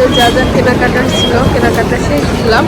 আমাদের যা যা কেনাকাটা ছিল কেনাকাটা শেষ দিলাম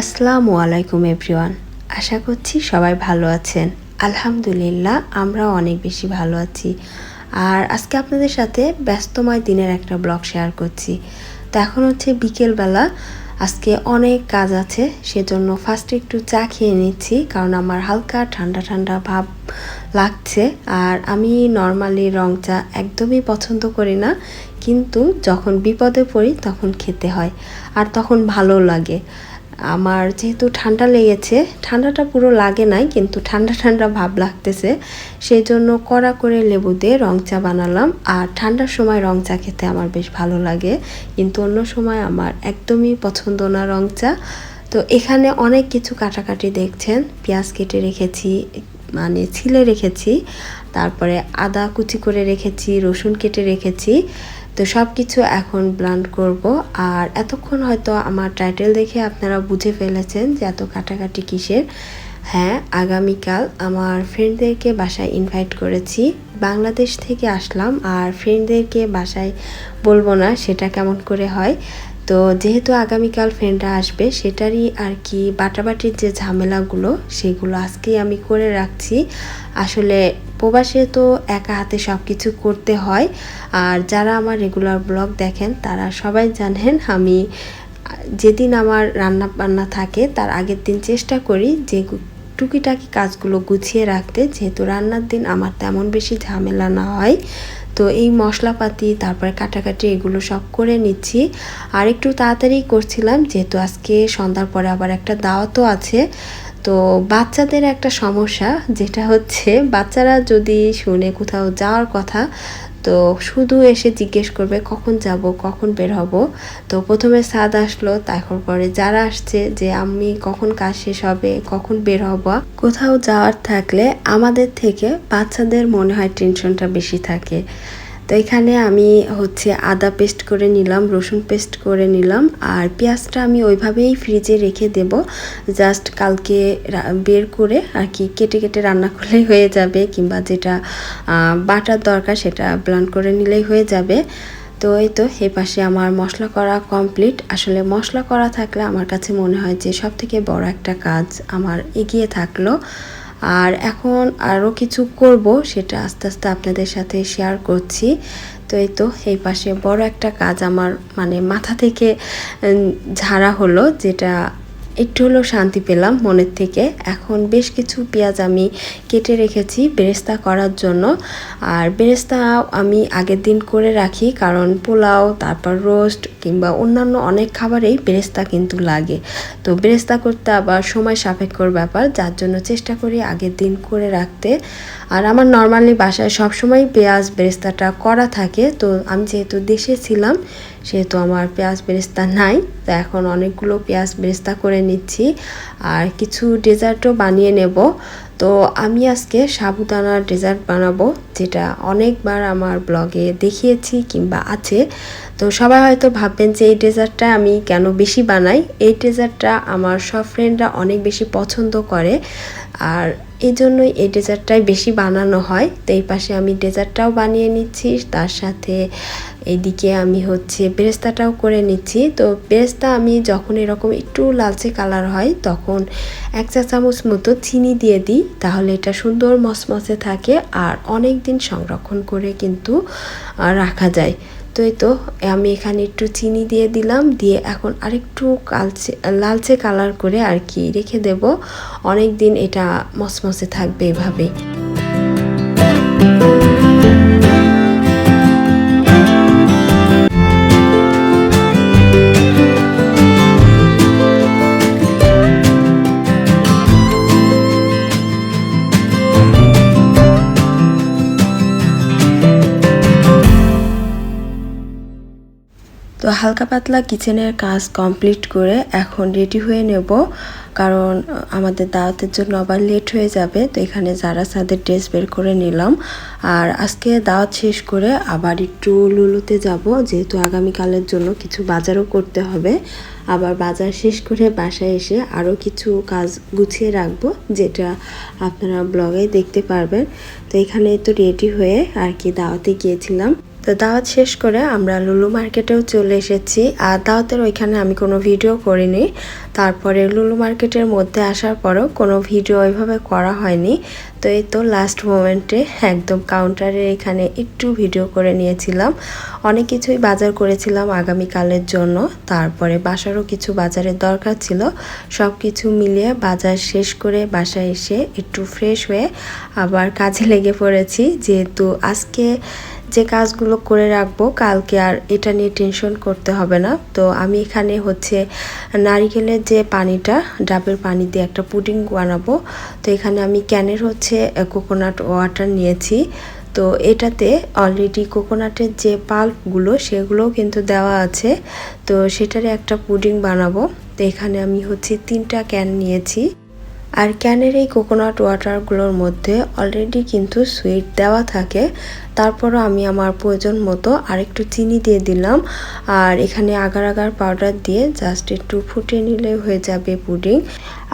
আসসালামু আলাইকুম, এভরিওয়ান। আশা করছি সবাই ভালো আছেন। আলহামদুলিল্লাহ, আমরাও অনেক বেশি ভালো আছি। আর আজকে আপনাদের সাথে ব্যস্তময় দিনের একটা ব্লগ শেয়ার করছি। তো এখন হচ্ছে বিকেলবেলা। আজকে অনেক কাজ আছে, সেজন্য ফার্স্টে একটু চা খেয়ে নিচ্ছি, কারণ আমার হালকা ঠান্ডা ঠান্ডা ভাব লাগছে। আর আমি নর্মালি রং চা একদমই পছন্দ করি না, কিন্তু যখন বিপদে পড়ি তখন খেতে হয়, আর তখন ভালো লাগে। আমার যেহেতু ঠান্ডা লেগেছে, ঠান্ডাটা পুরো লাগে নাই, কিন্তু ঠান্ডা ঠান্ডা ভাব লাগতেছে। সেই জন্য কড়া করে লেবু দিয়ে রং চা বানালাম, আর ঠান্ডার সময় রং চা খেতে আমার বেশ ভালো লাগে, কিন্তু অন্য সময় আমার একদমই পছন্দ না রং চা। তো এখানে অনেক কিছু কাটাকাটি দেখছেন, পেঁয়াজ কেটে রেখেছি মানে ছিলে রেখেছি, তারপরে আদা কুচি করে রেখেছি, রসুন কেটে রেখেছি তো সব কিছু এখন ব্লান্ড করব। আর এতক্ষণ হয়তো আমার টাইটেল দেখে আপনারা বুঝে ফেলেছেন যে এত কাটাকাটি কিসের। হ্যাঁ আগামীকাল আমার ফ্রেন্ডদেরকে বাসায় ইনভাইট করেছি। বাংলাদেশ থেকে আসলাম আর ফ্রেন্ডদেরকে বাসায় বলব না সেটা কেমন করে হয়। তো যেহেতু আগামীকাল ফ্রেন্ডরা আসবে, সেটারই আর কি বাটাবাটির যে ঝামেলাগুলো, সেগুলো আজকেই আমি করে রাখছি। আসলে প্রবাসে তো একা হাতে সব কিছু করতে হয়। আর যারা আমার রেগুলার ব্লগ দেখেন, তারা সবাই জানেন আমি, যেদিন আমার রান্না বান্না থাকে, তার আগের দিন চেষ্টা করি যে টুকিটাকি কাজগুলো গুছিয়ে রাখতে। যেহেতু রান্নার দিন আমার তেমন বেশি ঝামেলা না হয়। তো এই মশলাপাতি, তারপরে কাটাকাটি এগুলো সব করে নিচ্ছি। আর একটু তাড়াতাড়ি করছিলাম, যেহেতু আজকে সন্ধ্যার পরে আবার একটা দাওয়াতও আছে। তো বাচ্চাদের একটা সমস্যা, যেটা হচ্ছে বাচ্চারা যদি শুনে কোথাও যাওয়ার কথা, তো শুধু এসে জিজ্ঞেস করবে কখন যাব, কখন বের হব। তো প্রথমে সাদ আসলো, তারপর পরে যারা আসছে যে আমি কখন কাজ শেষ হবে, কখন বের হব। কোথাও যাওয়ার থাকলে আমাদের থেকে বাচ্চাদের মনে হয় টেনশনটা বেশি থাকে। তো এখানে আমি হচ্ছে আদা পেস্ট করে নিলাম, রসুন পেস্ট করে নিলাম আর পেঁয়াজটা আমি ওইভাবেই ফ্রিজে রেখে দেব। জাস্ট কালকে বের করে আর কি কেটে কেটে রান্না করলেই হয়ে যাবে কিংবা যেটা বাটার দরকার সেটা ব্লান করে নিলেই হয়ে যাবে। তো এই তো এই পাশে আমার মশলা করা কমপ্লিট। আসলে মশলা করা থাকলে আমার কাছে মনে হয় যে সব থেকে বড় একটা কাজ আমার এগিয়ে থাকল। আর এখন আরও কিছু করব, সেটা আস্তে আস্তে আপনাদের সাথে শেয়ার করছি। তো এই তো, এই পাশে বড় একটা কাজ আমার মানে মাথা থেকে ঝাড়া হলো, যেটা একটু হলেও শান্তি পেলাম মনের থেকে। এখন বেশ কিছু পেঁয়াজ আমি কেটে রেখেছি বেরেস্তা করার জন্য। আর বেরেস্তা আমি আগের দিন করে রাখি, কারণ পোলাও, তারপর রোস্ট কিংবা অন্যান্য অনেক খাবারেই বেরেস্তা কিন্তু লাগে। তো বেরেস্তা করতে আবার সময় সাপেক্ষর ব্যাপার, যার জন্য চেষ্টা করি আগের দিন করে রাখতে। আর আমার নর্মালি বাসায় সবসময় পেঁয়াজ বেরেস্তাটা করা থাকে, তো আমি যেহেতু দেশে ছিলাম, সেহেতু আমার পেঁয়াজ বেরেস্তা নাই। তো এখন অনেকগুলো পেঁয়াজ বেরেস্তা করে নিচ্ছি আর কিছু ডেজার্টও বানিয়ে নেব। তো আমি আজকে সাবুদানার ডেজার্ট বানাবো, যেটা অনেকবার আমার ব্লগে দেখিয়েছি কিংবা আছে। তো সবাই হয়তো ভাববেন যে এই ডেজার্টটা আমি কেন বেশি বানাই? এই ডেজার্টটা আমার সব ফ্রেন্ডরা অনেক বেশি পছন্দ করে। আর এই জন্যই এই ডেজার্টটাই বেশি বানানো হয়। তো এই পাশে আমি ডেজার্টটাও বানিয়ে নিচ্ছি, তার সাথে এইদিকে আমি হচ্ছে বেরেস্তাটাও করে নিচ্ছি। তো বেরেস্তা আমি যখন এরকম একটু লালচে কালার হয়, তখন এক চা চামচ মতো চিনি দিয়ে দিই, তাহলে এটা সুন্দর মসমসে থাকে আর অনেক দিন সংরক্ষণ করে কিন্তু রাখা যায়। তো তো, আমি এখানে একটু চিনি দিয়ে দিলাম, দিয়ে এখন আরেকটু কালচে, লালচে কালার করে আর কি রেখে দেব। অনেক দিন এটা মসমসে থাকবে এভাবেই। হালকা পাতলা কিচেনের কাজ কমপ্লিট করে এখন রেডি হয়ে নেব। কারণ আমাদের দাওয়াতের জন্য আবার লেট হয়ে যাবে, তো এখানে যারা সাদের ড্রেস বের করে নিলাম। আর আজকে দাওয়াত শেষ করে আবার একটু লুলুতে যাব, যেহেতু আগামীকালের জন্য কিছু বাজারও করতে হবে। আবার বাজার শেষ করে বাসায় এসে আরও কিছু কাজ গুছিয়ে রাখব, যেটা আপনারা ব্লগে দেখতে পারবেন। তো এখানে তো রেডি হয়ে আর কি দাওয়াতে গিয়েছিলাম। তো দাওয়াত শেষ করে আমরা লুলু মার্কেটেও চলে এসেছি। আর দাওয়াতের ওইখানে আমি কোনো ভিডিও করিনি। তারপরে লুলু মার্কেটের মধ্যে আসার পরও কোনো ভিডিও ওইভাবে করা হয়নি। তো এই তো লাস্ট মোমেন্টে একদম কাউন্টারের এখানে একটু ভিডিও করে নিয়েছিলাম। অনেক কিছুই বাজার করেছিলাম আগামীকালের জন্য। তারপরে বাসারও কিছু বাজারের দরকার ছিল। সব কিছু মিলিয়ে বাজার শেষ করে বাসায় এসে একটু ফ্রেশ হয়ে আবার কাজে লেগে পড়েছি। যেহেতু আজকে যে কাজগুলো করে রাখব, কালকে আর এটা নিয়ে টেনশন করতে হবে না। তো আমি এখানে হচ্ছে নারিকেলের যে পানিটা, ডাবের পানি দিয়ে একটা পুডিং বানাবো। তো এখানে আমি ক্যানের হচ্ছে কোকোনাট ওয়াটার নিয়েছি। তো এটাতে অলরেডি কোকোনাটের যে পাল্পগুলো সেগুলোও কিন্তু দেওয়া আছে। তো সেটার একটা পুডিং বানাবো। তো এখানে আমি হচ্ছে তিনটা ক্যান নিয়েছি। আর ক্যানের এই কোকোনাট ওয়াটারগুলোর মধ্যে অলরেডি কিন্তু সুইট দেওয়া থাকে। তারপরও আমি আমার প্রয়োজন মতো আরেকটু চিনি দিয়ে দিলাম। আর এখানে আগার আগার পাউডার দিয়ে জাস্ট একটু ফুটিয়ে নিলে হয়ে যাবে পুডিং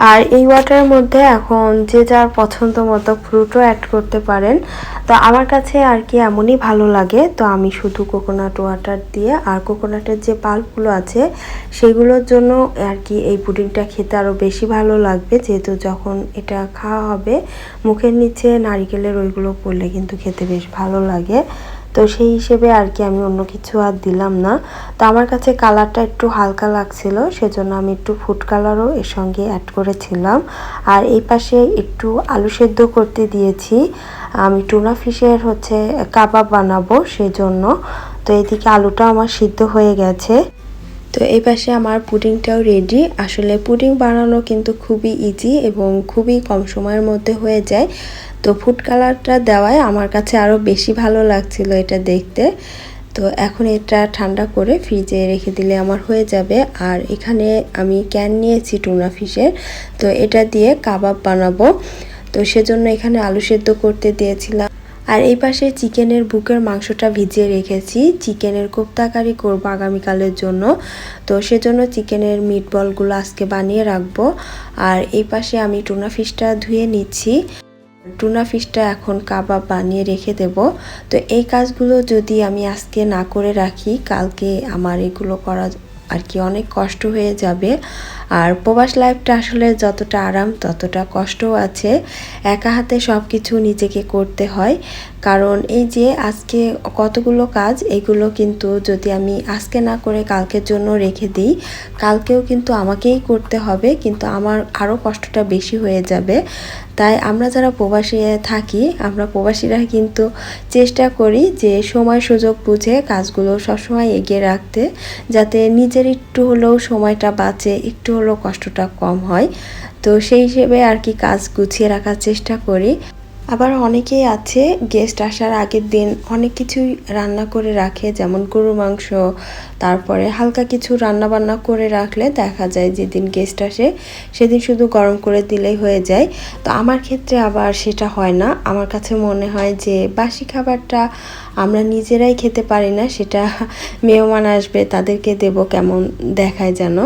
আর এই ওয়াটারের মধ্যে এখন যে যার পছন্দ মতো ফ্রুটও অ্যাড করতে পারেন। তো আমার কাছে আর কি এমনই ভালো লাগে। তো আমি শুধু কোকোনাট ওয়াটার দিয়ে আর কোকোনাটের যে পাল্পগুলো আছে, সেগুলোর জন্য আর কি এই পুডিংটা খেতে আরও বেশি ভালো লাগবে। যেহেতু যখন এটা খাওয়া হবে, মুখের নিচে নারিকেলের ওইগুলো পড়লে কিন্তু খেতে বেশ ভালো লাগে তো সেই হিসেবে আর কি আমি অন্য কিছু আর দিলাম না। তো আমার কাছে কালারটা একটু হালকা লাগছিল, সেজন্য আমি একটু ফুড কালারও এর সঙ্গে অ্যাড করেছিলাম। আর এই পাশে একটু আলু সেদ্ধ করতে দিয়েছি। আমি টুনা ফিশের হচ্ছে কাবাব বানাবো, সেজন্য। তো এদিকে আলুটা আমার সিদ্ধ হয়ে গেছে। তো এই পাশে আমার পুডিংটাও রেডি আসলে পুডিং বানানো কিন্তু খুবই ইজি এবং খুবই কম সময়ের মধ্যে হয়ে যায়। তো ফুড কালারটা দেওয়ায় আমার কাছে আরও বেশি ভালো লাগছিল এটা দেখতে। তো এখন এটা ঠান্ডা করে ফ্রিজে রেখে দিলে আমার হয়ে যাবে। আর এখানে আমি ক্যান নিয়েছি টুনা ফিশের তো এটা দিয়ে কাবাব বানাবো। তো সেজন্য এখানে আলু সেদ্ধ করতে দিয়েছিলাম। আর এই পাশে চিকেনের বুকের মাংসটা ভিজিয়ে রেখেছি। চিকেনের কোপ্তাকারি করব আগামীকালের জন্য। তো সেজন্য চিকেনের মিট বলগুলো আজকে বানিয়ে রাখব। আর এই পাশে আমি টুনা ফিশটা ধুয়ে নিচ্ছি। টুনা ফিশটা এখন কাবাব বানিয়ে রেখে দেব। তো এই কাজগুলো যদি আমি আজকে না করে রাখি, কালকে আমার এগুলো করা আর কি অনেক কষ্ট হয়ে যাবে। আর প্রবাস লাইফটা আসলে যতটা আরাম, ততটা কষ্টও আছে। একা হাতে সব কিছু নিজেকে করতে হয়। কারণ এই যে আজকে কতগুলো কাজ, এগুলো কিন্তু যদি আমি আজকে না করে কালকের জন্য রেখে দিই, কালকেও কিন্তু আমাকেই করতে হবে। কিন্তু আমার আরও কষ্টটা বেশি হয়ে যাবে। তাই আমরা যারা প্রবাসী থাকি, আমরা প্রবাসীরা কিন্তু চেষ্টা করি যে সময় সুযোগ বুঝে কাজগুলো সবসময় এগিয়ে রাখতে, যাতে নিজের একটু হলেও সময়টা বাঁচে, একটু হলেও কষ্টটা কম হয়। তো সেই হিসেবে আর কি কাজ গুছিয়ে রাখার চেষ্টা করি। আবার অনেকেই আছে গেস্ট আসার আগের দিন অনেক কিছুই রান্না করে রাখে, যেমন গরু মাংস, তারপরে হালকা কিছু রান্না বান্না করে রাখলে দেখা যায় যেদিন গেস্ট আসে সেদিন শুধু গরম করে দিলেই হয়ে যায়। তো আমার ক্ষেত্রে আবার সেটা হয় না। আমার কাছে মনে হয় যে বাসি খাবারটা আমরা নিজেরাই খেতে পারি না, সেটা মেহমান আসবে তাদেরকে দেব কেমন দেখায় যেন।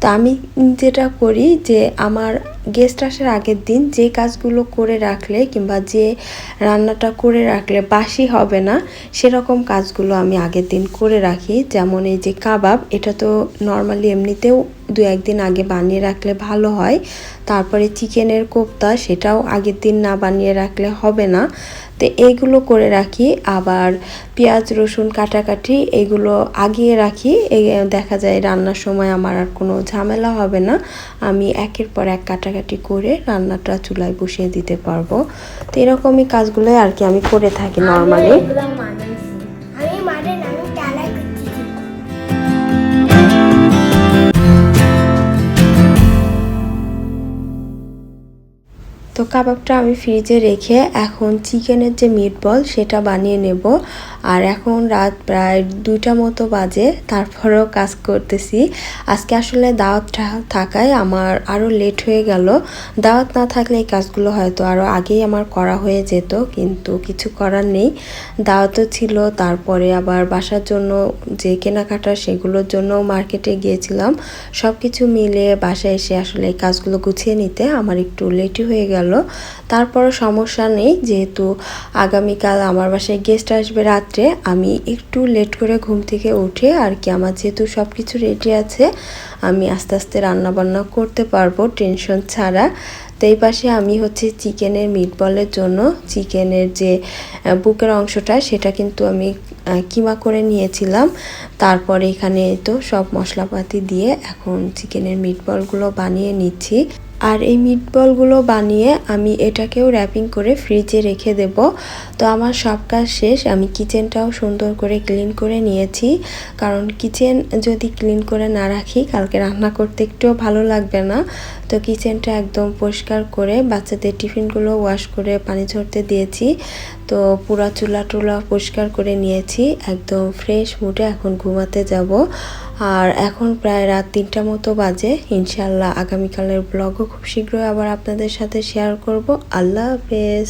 তো আমি যেটা করি যে আমার গেস্ট আসার আগের দিন যে কাজগুলো করে রাখলে কিংবা যে রান্নাটা করে রাখলে বাসি হবে না, সেরকম কাজগুলো আমি আগের দিন করে রাখি। যেমন এই যে কাবাব, এটা তো নর্মালি এমনিতেও দু একদিন আগে বানিয়ে রাখলে ভালো হয়। তারপরে চিকেনের কোপ্তা, সেটাও আগের দিন না বানিয়ে রাখলে হবে না। তো এইগুলো করে রাখি আবার পেঁয়াজ রসুন কাটাকাটি এগুলো আগিয়ে রাখি। এই দেখা যায় রান্নার সময় আমার আর কোনো ঝামেলা হবে না। আমি একের পর এক কাটাকাটি করে রান্নাটা চুলায় বসিয়ে দিতে পারব। তো এরকমই কাজগুলোই আর কি আমি করে থাকি নর্মালি তো কাবাবটা আমি ফ্রিজে রেখে এখন চিকেনের যে মিট বল সেটা বানিয়ে নেব। আর এখন রাত প্রায় দুইটা মতো বাজে, তারপরেও কাজ করতেছি। আজকে আসলে দাওয়াতটা থাকায় আমার আরও লেট হয়ে গেল। দাওয়াত না থাকলে এই কাজগুলো হয়তো আরও আগেই আমার করা হয়ে যেত, কিন্তু কিছু করার নেই। দাওয়াতও ছিল, তারপরে আবার বাসার জন্য যে কেনাকাটা সেগুলোর জন্য মার্কেটে গিয়েছিলাম। সব কিছু মিলে বাসায় এসে আসলে এই কাজগুলো গুছিয়ে নিতে আমার একটু লেটই হয়ে গেল। তারপরও সমস্যা নেই, যেহেতু আগামীকাল আমার বাসায় গেস্ট আসবে রাত্রে। আমি একটু লেট করে ঘুম থেকে উঠে আর কি, আমার যেহেতু সব কিছু রেডি আছে, আমি আস্তে আস্তে রান্না বান্না করতে পারব টেনশন ছাড়া। তো এই পাশে আমি হচ্ছে চিকেনের মিট বলের জন্য, চিকেনের যে বুকের অংশটা সেটা কিন্তু আমি কিমা করে নিয়েছিলাম। তারপরে এখানে তো সব মশলাপাতি দিয়ে এখন চিকেনের মিট বলগুলো বানিয়ে নিচ্ছি। আর এই মিট বলগুলো বানিয়ে আমি এটাকেও র্যাপিং করে ফ্রিজে রেখে দেব। তো আমার সব কাজ শেষ, আমি কিচেনটাও সুন্দর করে ক্লিন করে নিয়েছি। কারণ কিচেন যদি ক্লিন করে না রাখি, কালকে রান্না করতে একটুও ভালো লাগবে না। তো কিচেনটা একদম পরিষ্কার করে বাচ্চাদের টিফিনগুলো ওয়াশ করে পানি ঝরতে দিয়েছি। তো পুরা চুলা টুলা পরিষ্কার করে নিয়েছি, একদম ফ্রেশ মুডে এখন ঘুমাতে যাব। আর এখন প্রায় রাত তিনটা মতো বাজে। ইনশাল্লাহ আগামীকালের ব্লগও খুব শীঘ্রই আবার আপনাদের সাথে শেয়ার করব। আল্লাহ হাফেজ।